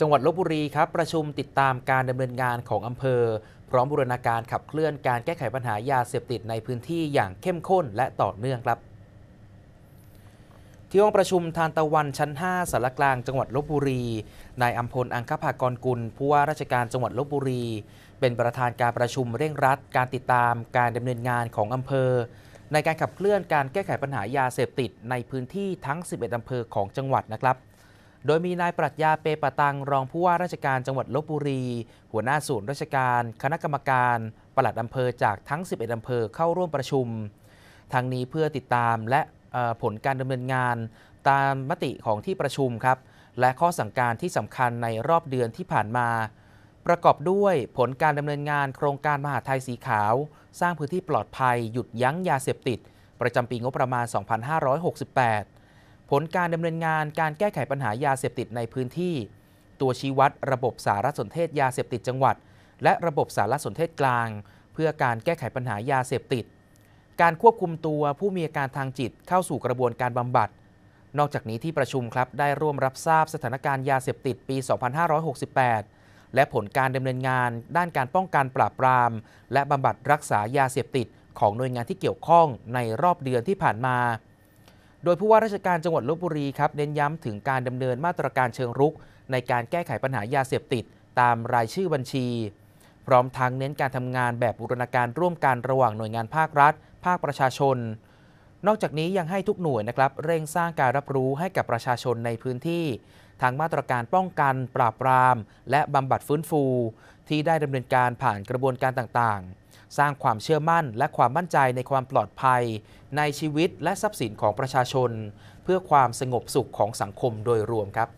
จังหวัดลบบุรีครับประชุมติดตามการดำเนินงานของอำเภอ พร้อมบูรณาการขับเคลื่อนการแก้ไขปัญหายาเสพติดในพื้นที่อย่างเข้มข้นและต่อเนื่องครับ ที่ห้องประชุมทานตะวันชั้น 5สารกลางจังหวัดลบบุรีนายอัมพลอังคภากรกุลผู้ว่าราชการจังหวัดลบบุรี เป็นประธานการประชุมเร่งรัด การติดตามการดำเนินงานของอำเภอ ในการขับเคลื่อนการแก้ไขปัญหายาเสพติดในพื้นที่ทั้ง 11อำเภอของจังหวัดนะครับ โดยมีนายปรัชญาเปปะตัง รองผู้ว่าราชการจังหวัดลบบุรี หัวหน้าศูนย์ราชการ คณะกรรมการ ปลัดอำเภอจากทั้ง 11 อำเภอเข้าร่วมประชุมทั้งนี้เพื่อติดตามและผลการดำเนินงาน ตามมติของที่ประชุมครับ และข้อสั่งการที่สำคัญในรอบเดือนที่ผ่านมา ประกอบด้วยผลการดำเนินงานโครงการมหาไทยสีขาว สร้างพื้นที่ปลอดภัย หยุดยั้งยาเสพติด ประจำปีงบประมาณ 2568 ผลการดำเนินงานการแก้ไขปัญหายาเสพติดในพื้นที่ ตัวชี้วัดระบบสารสนเทศยาเสพติดจังหวัด และระบบสารสนเทศกลาง เพื่อการแก้ไขปัญหายาเสพติด การควบคุมตัวผู้มีอาการทางจิตเข้าสู่กระบวนการบำบัด นอกจากนี้ที่ประชุมครับได้ร่วมรับทราบสถานการณ์ยาเสพติดปี 2568 และผลการดำเนินงานด้านการป้องกันปราบปราม และบำบัดรักษายาเสพติดของหน่วยงานที่เกี่ยวข้องในรอบเดือนที่ผ่านมา โดยผู้ว่าราชการจังหวัดลบบุรีครับเน้นย้ำถึงการดำเนินมาตรการเชิงรุก ในการแก้ไขปัญหายาเสพติด ตามรายชื่อบัญชี พร้อมทั้งเน้นการทำงานแบบบูรณาการร่วมกันระหว่างหน่วยงานภาครัฐ ภาคประชาชน นอกจากนี้ยังให้ทุกหน่วยนะครับเร่งสร้างการรับรู้ให้กับประชาชนในพื้นที่ทั้งมาตรการป้องกันปราบปราม และบำบัดฟื้นฟู ที่ได้ดำเนินการผ่านกระบวนการต่างๆ สร้างความเชื่อมั่นและความมั่นใจในความปลอดภัย ในชีวิตและทรัพย์สินของประชาชน เพื่อความสงบสุขของสังคมโดยรวมครับ